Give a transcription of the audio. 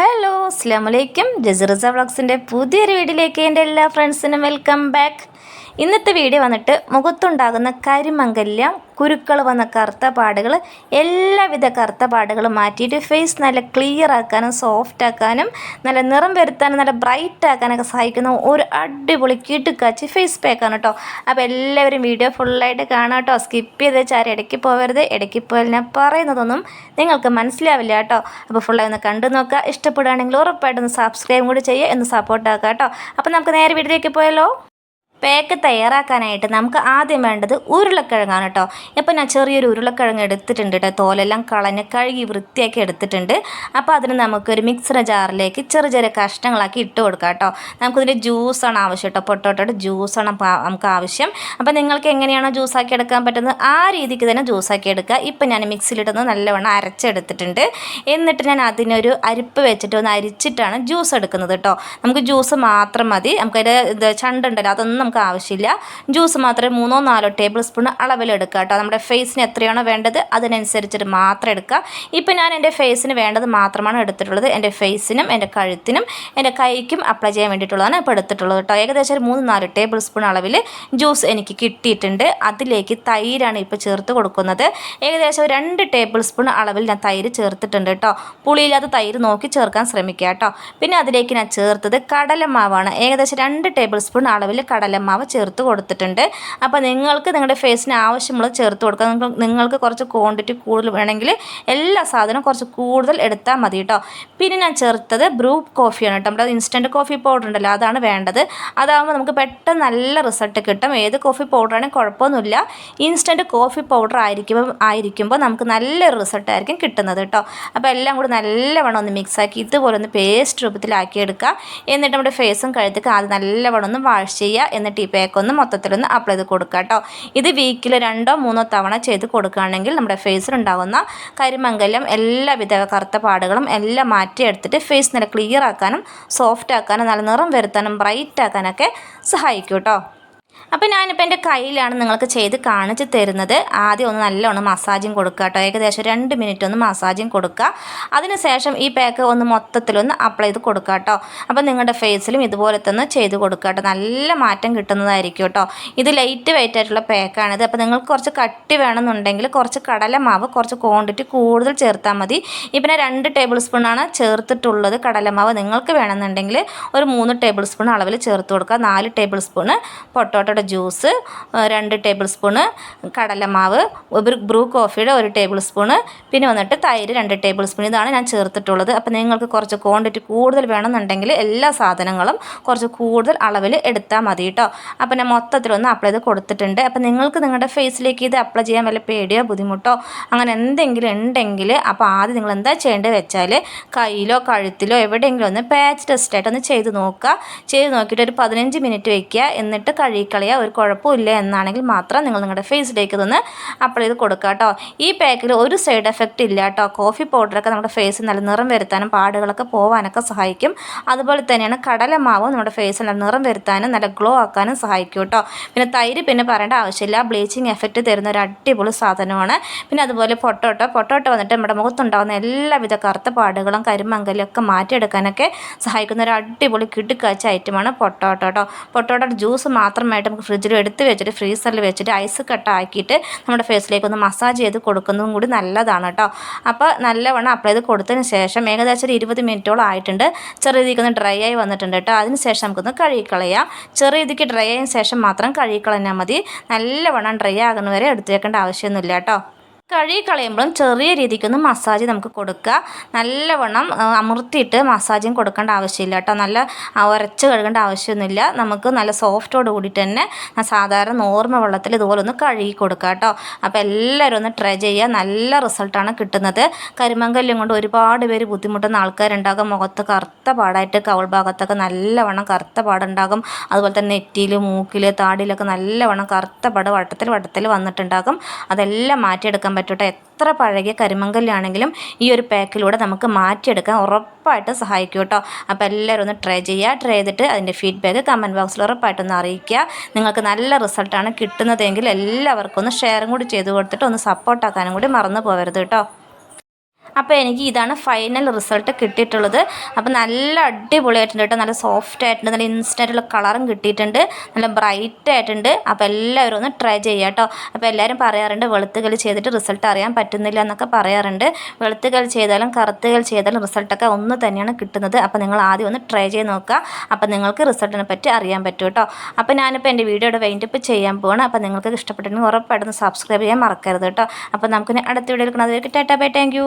Hello അസ്സാം വലൈക്കും ജസറിസ വ്ളോഗ്സിന്റെ പുതിയൊരു വീഡിയോയിലേക്ക് എന്റെ എല്ലാ ഫ്രണ്ട്സിനും വെൽക്കം ബാക്ക്. ഇന്നത്തെ വീഡിയോ വന്നിട്ട് മുഖത്തുണ്ടാകുന്ന കരിമംഗല്യം കുരുക്കൾ വന്ന കറുത്ത പാടുകൾ എല്ലാവിധ കറുത്ത മാറ്റിയിട്ട് ഫേസ് നല്ല ക്ലിയർ ആക്കാനും സോഫ്റ്റ് ആക്കാനും നല്ല നിറം വരുത്താനും നല്ല ബ്രൈറ്റ് ആക്കാനൊക്കെ സഹായിക്കുന്ന ഒരു അടിപൊളി കിടുക്കാച്ചി ഫേസ് പാക്കാണ് കേട്ടോ അപ്പോൾ എല്ലാവരും വീഡിയോ ഫുള്ളായിട്ട് കാണാം കേട്ടോ സ്കിപ്പ് ചെയ്ത് വെച്ചാൽ ഇടയ്ക്ക് പോകരുത് ഇടയ്ക്ക് പോയാൽ ഞാൻ പറയുന്നതൊന്നും നിങ്ങൾക്ക് മനസ്സിലാവില്ല കേട്ടോ അപ്പോൾ ഫുള്ളായി ഒന്ന് കണ്ടു നോക്കുക. ഇഷ്ടപ്പെടുകയാണെങ്കിൽ ഉറപ്പായിട്ടും സബ്സ്ക്രൈബും കൂടി ചെയ്യുക. എന്ന് സപ്പോർട്ട് ആക്കുക കേട്ടോ. അപ്പോൾ നമുക്ക് നേരെ വീട്ടിലേക്ക് പോയാലോ? പേക്ക് തയ്യാറാക്കാനായിട്ട് നമുക്ക് ആദ്യം വേണ്ടത് ഉരുളക്കിഴങ്ങാണ് കേട്ടോ. ഇപ്പം ഞാൻ ചെറിയൊരു ഉരുളക്കിഴങ്ങ് എടുത്തിട്ടുണ്ട് കേട്ടോ. തോലെല്ലാം കളഞ്ഞ് കഴുകി വൃത്തിയാക്കി എടുത്തിട്ടുണ്ട്. അപ്പോൾ അതിന് നമുക്കൊരു മിക്സർ ജാറിലേക്ക് ചെറിയ ചെറിയ കഷ്ണങ്ങളാക്കി ഇട്ട് കൊടുക്കാം കേട്ടോ. നമുക്കിതിന്റെ ജ്യൂസാണ് ആവശ്യം കേട്ടോ. പൊട്ടോട്ടോയുടെ ജ്യൂസാണ് നമുക്ക് ആവശ്യം. അപ്പോൾ നിങ്ങൾക്ക് എങ്ങനെയാണോ ജ്യൂസാക്കി എടുക്കാൻ പറ്റുന്നത് ആ രീതിക്ക് തന്നെ ജ്യൂസാക്കി എടുക്കുക. ഇപ്പം ഞാൻ മിക്സിയിലിട്ടൊന്ന് നല്ലവണ്ണം അരച്ചെടുത്തിട്ടുണ്ട്. എന്നിട്ട് ഞാൻ അതിനൊരു അരിപ്പ് വെച്ചിട്ട് ഒന്ന് അരിച്ചിട്ടാണ് ജ്യൂസ് എടുക്കുന്നത് കേട്ടോ. നമുക്ക് ജ്യൂസ് മാത്രം മതി. നമുക്കതിന്റെ ചണ്ടുണ്ടല്ലോ അതൊന്നും നമുക്ക് ആവശ്യമില്ല ജ്യൂസ് മാത്രമേ മൂന്നോ നാലോ ടേബിൾ സ്പൂൺ അളവിലെടുക്കുക കേട്ടോ. നമ്മുടെ ഫേസിന് എത്രയാണോ വേണ്ടത് അതിനനുസരിച്ചിട്ട് മാത്രം എടുക്കുക. ഇപ്പം ഞാൻ എന്റെ ഫേസിന് വേണ്ടത് മാത്രമാണ് എടുത്തിട്ടുള്ളത്. എന്റെ ഫേസിനും എന്റെ കഴുത്തിനും എന്റെ കൈക്കും അപ്ലൈ ചെയ്യാൻ വേണ്ടിയിട്ടുള്ളതാണ് ഇപ്പോൾ എടുത്തിട്ടുള്ളത് കേട്ടോ. ഏകദേശം ഒരു മൂന്ന് നാല് ടേബിൾ സ്പൂൺ അളവിൽ ജ്യൂസ് എനിക്ക് കിട്ടിയിട്ടുണ്ട്. അതിലേക്ക് തൈരാണ് ഇപ്പോൾ ചേർത്ത് കൊടുക്കുന്നത്. ഏകദേശം രണ്ട് ടേബിൾ സ്പൂൺ അളവിൽ ഞാൻ തൈര് ചേർത്തിട്ടുണ്ട് കേട്ടോ. പുളിയില്ലാത്ത തൈര് നോക്കി ചേർക്കാൻ ശ്രമിക്കുക കേട്ടോ. പിന്നെ അതിലേക്ക് ഞാൻ ചേർത്തത് കടലമാവാണ്. ഏകദേശം രണ്ട് ടേബിൾ സ്പൂൺ അളവിൽ കടല മാവ് ചേർത്ത് കൊടുത്തിട്ടുണ്ട്. അപ്പോൾ നിങ്ങൾക്ക് നിങ്ങളുടെ ഫേസിന് ആവശ്യമുള്ളത് ചേർത്ത് കൊടുക്കുക നിങ്ങൾക്ക് കുറച്ച് ക്വാണ്ടിറ്റി കൂടുതൽ വേണമെങ്കിൽ എല്ലാ സാധനവും കുറച്ച് കൂടുതൽ എടുത്താൽ മതി കേട്ടോ പിന്നെ ഞാൻ ചേർത്തത് ബ്രൂ കോഫിയാണ് കേട്ടോ നമ്മുടെ ഇൻസ്റ്റന്റ് കോഫി പൗഡർ ഉണ്ടല്ലോ അതാണ് വേണ്ടത്. അതാകുമ്പോൾ നമുക്ക് പെട്ടെന്ന് നല്ല റിസൾട്ട് കിട്ടും. ഏത് കോഫി പൗഡറാണെങ്കിൽ കുഴപ്പമൊന്നുമില്ല. ഇൻസ്റ്റന്റ് കോഫി പൗഡർ ആയിരിക്കുമ്പോൾ ആയിരിക്കുമ്പോൾ നമുക്ക് നല്ലൊരു റിസൾട്ട് ആയിരിക്കും കിട്ടുന്നത് കേട്ടോ അപ്പോൾ എല്ലാം കൂടി നല്ലവണ്ണം ഒന്ന് മിക്സാക്കി ഇതുപോലെ ഒന്ന് പേസ്റ്റ് രൂപത്തിലാക്കി എടുക്കുക എന്നിട്ട് നമ്മുടെ ഫേസും കഴുത്തേക്ക് ആദ്യം നല്ലവണ്ണം ഒന്ന് വാഷ് ചെയ്യുക. എന്നിട്ട് ഈ പാക്ക് ഒന്ന് മൊത്തത്തിലൊന്ന് അപ്ലൈ ചെയ്ത് കൊടുക്കുക കേട്ടോ ഇത് വീക്കിൽ രണ്ടോ മൂന്നോ തവണ ചെയ്ത് കൊടുക്കുകയാണെങ്കിൽ നമ്മുടെ ഫേസിലുണ്ടാകുന്ന കരിമംഗലം എല്ലാവിധ കറുത്ത പാടുകളും എല്ലാം മാറ്റിയെടുത്തിട്ട് ഫേസ് നല്ല ക്ലിയർ ആക്കാനും സോഫ്റ്റ് ആക്കാനും നല്ല നിറം വരുത്താനും ബ്രൈറ്റ് ആക്കാനൊക്കെ സഹായിക്കും കേട്ടോ അപ്പോൾ ഞാനിപ്പോൾ എന്റെ കയ്യിലാണ് നിങ്ങൾക്ക് ചെയ്ത് കാണിച്ച് തരുന്നത്. ആദ്യം ഒന്ന് നല്ലോണം മസാജും കൊടുക്കുക കേട്ടോ. ഏകദേശം രണ്ട് മിനിറ്റ് ഒന്ന് മസാജും കൊടുക്കുക. അതിനുശേഷം ഈ പാക്ക് ഒന്ന് മൊത്തത്തിലൊന്ന് അപ്ലൈ ചെയ്ത് കൊടുക്കുക കേട്ടോ. അപ്പോൾ നിങ്ങളുടെ ഫേസിലും ഇതുപോലെ തന്നെ ചെയ്ത് കൊടുക്കുക കേട്ടോ. നല്ല മാറ്റം കിട്ടുന്നതായിരിക്കും കേട്ടോ. ഇത് ലൈറ്റ് വെയിറ്റ് ആയിട്ടുള്ള പാക്കാണിത് അപ്പോൾ നിങ്ങൾക്ക് കുറച്ച് കട്ടി വേണമെന്നുണ്ടെങ്കിൽ കുറച്ച് കടലമാവ് കുറച്ച് ക്വാണ്ടിറ്റി കൂടുതൽ ചേർത്താൽ മതി. ഇപ്പം രണ്ട് ടേബിൾ സ്പൂണാണ് ചേർത്തിട്ടുള്ളത് കടലമാവ് നിങ്ങൾക്ക് വേണമെന്നുണ്ടെങ്കിൽ ഒരു മൂന്ന് ടേബിൾ സ്പൂൺ അളവിൽ ചേർത്ത് കൊടുക്കുക. നാല് ടേബിൾ സ്പൂണ് പൊട്ടോട്ടോയുടെ ജ്യൂസ് രണ്ട് ടേബിൾ സ്പൂണ് കടലമാവ് ഒരു ബ്രൂ കോഫിയുടെ ഒരു ടേബിൾ സ്പൂണ് പിന്നെ വന്നിട്ട് തൈര് രണ്ട് ടേബിൾ സ്പൂൺ ഇതാണ് ഞാൻ ചേർത്തിട്ടുള്ളത്. അപ്പോൾ നിങ്ങൾക്ക് കുറച്ച് ക്വാണ്ടിറ്റി കൂടുതൽ വേണമെന്നുണ്ടെങ്കിൽ എല്ലാ സാധനങ്ങളും കുറച്ച് കൂടുതൽ അളവിൽ എടുത്താൽ മതി കേട്ടോ അപ്പോൾ ഞാൻ മൊത്തത്തിലൊന്ന് അപ്ലൈ ചെയ്ത് കൊടുത്തിട്ടുണ്ട്. അപ്പോൾ നിങ്ങൾക്ക് നിങ്ങളുടെ ഫേസിലേക്ക് ഇത് അപ്ലൈ ചെയ്യാൻ വല്ല പേടിയോ ബുദ്ധിമുട്ടോ അങ്ങനെ എന്തെങ്കിലും ഉണ്ടെങ്കിൽ അപ്പോൾ ആദ്യം നിങ്ങൾ എന്താ ചെയ്യേണ്ടത് വെച്ചാൽ കയ്യിലോ കഴുത്തിലോ എവിടെയെങ്കിലും ഒന്ന് പാച്ച് ടെസ്റ്റായിട്ട് ഒന്ന് ചെയ്ത് നോക്കുക. ചെയ്ത് നോക്കിയിട്ട് ഒരു പതിനഞ്ച് മിനിറ്റ് വയ്ക്കുക എന്നിട്ട് കഴുകിക്കളയുക ഒരു കുഴപ്പമില്ല എന്നാണെങ്കിൽ മാത്രം നിങ്ങൾ നിങ്ങളുടെ ഫേസിലേക്ക് ഇതൊന്ന് അപ്ലൈ ചെയ്ത് കൊടുക്കുക കേട്ടോ. ഈ പാക്കിൽ ഒരു സൈഡ് എഫക്റ്റ് ഇല്ല കേട്ടോ. കോഫി പൗഡറൊക്കെ നമ്മുടെ ഫേസിൽ നല്ല നിറം വരുത്താനും പാടുകളൊക്കെ പോകാനൊക്കെ സഹായിക്കും. അതുപോലെ തന്നെയാണ് കടലമാവ് നമ്മുടെ ഫേസിൽ നല്ല നിറം വരുത്താനും നല്ല ഗ്ലോ ആക്കാനും സഹായിക്കും കേട്ടോ. പിന്നെ തൈര് പിന്നെ പറയേണ്ട ആവശ്യമില്ല. ബ്ലീച്ചിങ് എഫക്റ്റ് തരുന്ന ഒരു അടിപൊളി സാധനമാണ്. പിന്നെ അതുപോലെ പൊട്ടോട്ടോ. പൊട്ടോട്ടോ വന്നിട്ട് നമ്മുടെ മുഖത്തുണ്ടാകുന്ന എല്ലാവിധ കറുത്ത പാടുകളും കരിമങ്കലും ഒക്കെ മാറ്റിയെടുക്കാനൊക്കെ സഹായിക്കുന്ന ഒരു അടിപൊളി കിടുക്കാച്ച ഐറ്റമാണ് പൊട്ടോട്ടോ കേട്ടോ പൊട്ടോട്ടോ ജ്യൂസ് മാത്രമായിട്ട് നമുക്ക് ഫ്രിഡ്ജിൽ എടുത്ത് വെച്ചിട്ട് ഫ്രീസറിൽ വെച്ചിട്ട് ഐസ് കട്ട് ആക്കിയിട്ട് നമ്മുടെ ഫേസിലേക്ക് ഒന്ന് മസാജ് ചെയ്ത് കൊടുക്കുന്നതും കൂടി നല്ലതാണ് കേട്ടോ. അപ്പോൾ നല്ലവണ്ണം അപ്ലൈ ചെയ്ത് കൊടുത്തതിന് ശേഷം ഏകദേശം ഒരു ഇരുപത് മിനിറ്റോളം ആയിട്ടുണ്ട്. ചെറിയ രീതിക്ക് ഒന്ന് ഡ്രൈ ആയി വന്നിട്ടുണ്ട് കേട്ടോ. അതിന് ശേഷം നമുക്കൊന്ന് കഴുകിക്കളയാം. ചെറിയ രീതിക്ക് ഡ്രൈ ആയതിനു ശേഷം മാത്രം കഴുകിക്കളഞ്ഞാൽ മതി. നല്ലവണ്ണം ഡ്രൈ ആകുന്നവരെ എടുത്തേക്കേണ്ട ആവശ്യമൊന്നുമില്ല കേട്ടോ. കഴുകി കളയുമ്പോഴും ചെറിയ രീതിക്കൊന്ന് മസാജ് നമുക്ക് കൊടുക്കുക. നല്ലവണ്ണം അമർത്തിയിട്ട് മസാജും കൊടുക്കേണ്ട ആവശ്യമില്ല കേട്ടോ. നല്ല ഉരച്ച് കഴുകേണ്ട ആവശ്യമൊന്നുമില്ല. നമുക്ക് നല്ല സോഫ്റ്റോട് കൂടിയിട്ട് തന്നെ സാധാരണ നോർമൽ വെള്ളത്തിൽ ഇതുപോലെ ഒന്ന് കഴുകി കൊടുക്കുക കേട്ടോ. അപ്പോൾ എല്ലാവരും ഒന്ന് ട്രൈ ചെയ്യുക. നല്ല റിസൾട്ടാണ് കിട്ടുന്നത്. കരിമങ്കല്ലും കൊണ്ട് ഒരുപാട് പേര് ബുദ്ധിമുട്ടുന്ന ആൾക്കാരുണ്ടാകും. മുഖത്ത് കറുത്ത പാടായിട്ട് കവൾ ഭാഗത്തൊക്കെ നല്ലവണ്ണം കറുത്ത പാടുണ്ടാകും. അതുപോലെ തന്നെ നെറ്റിയിൽ മൂക്കിൽ താടിയിലൊക്കെ നല്ലവണ്ണം കറുത്ത പാട് വട്ടത്തിൽ വട്ടത്തിൽ വന്നിട്ടുണ്ടാകും. അതെല്ലാം മാറ്റിയെടുക്കാൻ പറ്റട്ടെ? എത്ര പഴകിയ കരിമങ്കല്ലാണെങ്കിലും ഈ ഒരു പാക്കിലൂടെ നമുക്ക് മാറ്റിയെടുക്കാൻ ഉറപ്പായിട്ട് സഹായിക്കും കേട്ടോ. അപ്പോൾ എല്ലാവരും ഒന്ന് ട്രൈ ചെയ്യുക. ട്രൈ ചെയ്തിട്ട് അതിന്റെ ഫീഡ്ബാക്ക് കമന്റ് ബോക്സിൽ ഉറപ്പായിട്ടൊന്ന് അറിയിക്കുക. നിങ്ങൾക്ക് നല്ല റിസൾട്ടാണ് കിട്ടുന്നതെങ്കിൽ എല്ലാവർക്കും ഒന്ന് ഷെയറും കൂടി ചെയ്ത് കൊടുത്തിട്ട് ഒന്ന് സപ്പോർട്ടാക്കാനും കൂടി മറന്നു പോകരുത് കേട്ടോ. അപ്പോൾ എനിക്ക് ഇതാണ് ഫൈനൽ റിസൾട്ട് കിട്ടിയിട്ടുള്ളത്. അപ്പോൾ നല്ല അടിപൊളിയായിട്ടുണ്ട് കേട്ടോ. നല്ല സോഫ്റ്റ് ആയിട്ടുണ്ട്. നല്ല ഇൻസ്റ്റന്റ് ആയിട്ടുള്ള കളറും കിട്ടിയിട്ടുണ്ട്. നല്ല ബ്രൈറ്റ് ആയിട്ടുണ്ട്. അപ്പോൾ എല്ലാവരും ഒന്ന് ട്രൈ ചെയ്യുക കേട്ടോ. അപ്പോൾ എല്ലാവരും പറയാറുണ്ട് വെളുത്തുകൾ ചെയ്തിട്ട് റിസൾട്ട് അറിയാൻ പറ്റുന്നില്ല എന്നൊക്കെ പറയാറുണ്ട്. വെളുത്തുകൾ ചെയ്താലും കറുത്തുകൾ ചെയ്താലും റിസൾട്ടൊക്കെ ഒന്ന് തന്നെയാണ് കിട്ടുന്നത്. അപ്പോൾ നിങ്ങൾ ആദ്യം ഒന്ന് ട്രൈ ചെയ്ത് നോക്കുക. അപ്പോൾ നിങ്ങൾക്ക് റിസൾട്ടിനെ പറ്റി അറിയാൻ പറ്റും കേട്ടോ. അപ്പോൾ ഞാനിപ്പോൾ എന്റെ വീഡിയോയുടെ വൈൻഡപ്പ് ചെയ്യാൻ പോവാണ്. അപ്പോൾ നിങ്ങൾക്ക് ഇഷ്ടപ്പെട്ടിട്ടുണ്ടെങ്കിൽ ഉറപ്പായിട്ടൊന്ന് സബ്സ്ക്രൈബ് ചെയ്യാൻ മറക്കരുത് കേട്ടോ. അപ്പോൾ നമുക്കിനി അടുത്ത വീഡിയോയിൽ കാണാതെ ടാറ്റാ ബൈ. താങ്ക്